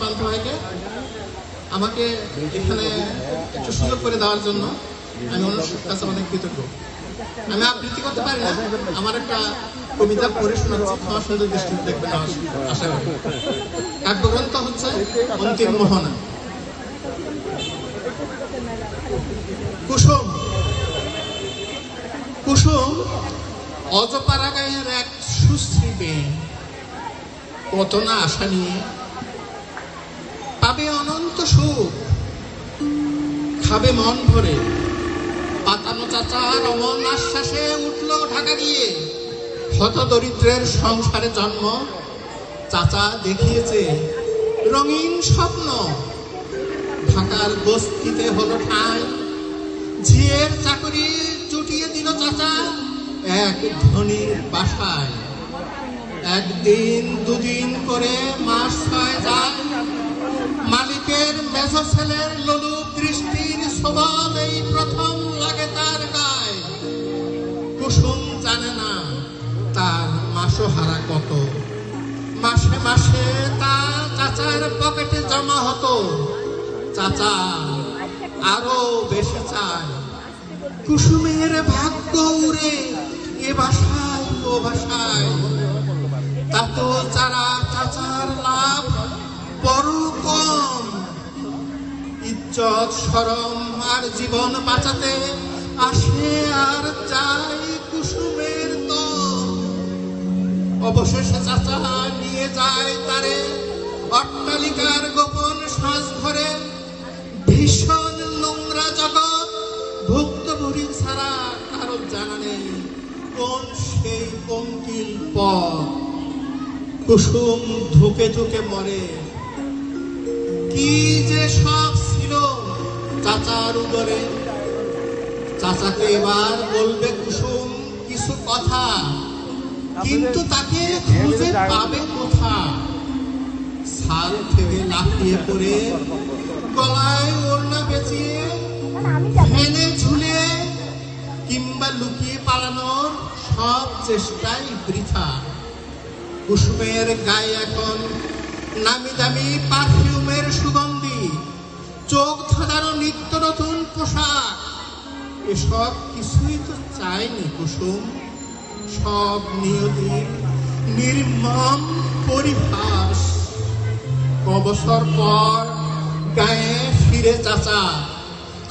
পান্ত ভাইকে আমাকে এখানে একটু সুযোগ করে দেওয়ার জন্য আমি অনুষ্ঠান কাছে অনেক কৃতজ্ঞ। আমি আবৃত্তি করতে পারি না, আমার একটা কবিতা পড়ে শোনাচ্ছি ক্ষমা সুন্দর দৃষ্টিতে দেখবেন আশা করি কাব্যগ্রন্থ হচ্ছে অন্তিম মোহনা। কুসুম কুসুম অজপাড়া গায়ের এক সুশ্রী মেয়ে। কত না আশা নিয়ে পাবে অনন্ত সুখ, খাবে মন ভরে। পাতানো চাচার অমন আশ্বাসে উঠল ঢাকা দিয়ে। হত দরিদ্রের সংসারে জন্ম, চাচা দেখিয়েছে রঙিন স্বপ্ন। ঢাকার বস্তিতে হলো ঠাঁই। ঝিয়ের চাকরি জুটিয়ে দিল চাচা এক ধনীর বাসায়। একদিন, দুদিন করে মাস ছয় যায় মালিকের মেজ ছেলের লোলুপ দৃষ্টির স্বভাব এই প্রথম লাগে তার গায়ে। কুসুম জানে না তার মাসোহারা কত। মাসে মাসে তা চাচার পকেটে জমা হতো। চাচা আরও বেশি চায়। কুসুমের ভাগ্য উড়ে এ বাসায়, ও বাসায়। তা তো যারা চাচার লাভ বড় কম ইজ্জত সরম আর জীবন বাঁচাতে আসে আর যায় কুসুমের তো অবশেষে চাচা নিয়ে যায় তারে অট্টালিকার গোপন সাজ ঘরে ভীষণ নোংরা জগৎ, ভুক্তভোগী ছাড়া কারও জানা নেই কোন সেই পঙ্কিল পথ। কুসুম ধুকে ধুকে মরে। কি যে সব ছিল চাচার উদরে। চাচাকে এবার বলবে কুসুম কিছু কথা, কিন্তু তাকে খুঁজে পাবে কোথা সাল থেকে লাফিয়ে পড়ে, গলায় ওড়না পেঁচিয়ে ফেলে ঝুলে, কিংবা লুকিয়ে পালানোর সব চেষ্টাই বৃথা। কুসুমের গায়ে এখন নামি দামি পারফিউমের সুগন্ধি। চোখ ধাঁধানো নিত্য নতুন পোশাক। এসব কিছুই তো চায়নি কুসুম। সব নিয়তি নির্মম পরিহাস। অবসর পর গায়ে ফিরে চাচা।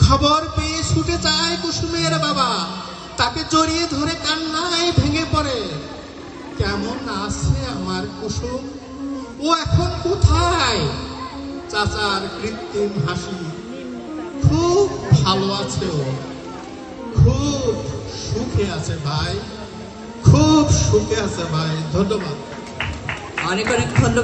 খবর পেয়ে ছুটে যায় কুসুমের বাবা। তাকে জড়িয়ে ধরে কান্নায় ভেঙে পড়ে। কেমন আছে আমার কুসুম? ও এখন কোথায়? চাচার কৃত্রিম হাসি। খুব ভালো আছে ও। খুব সুখে আছে ভাই। খুব সুখে আছে ভাই। ধন্যবাদ। অনেক অনেক ধন্যবাদ।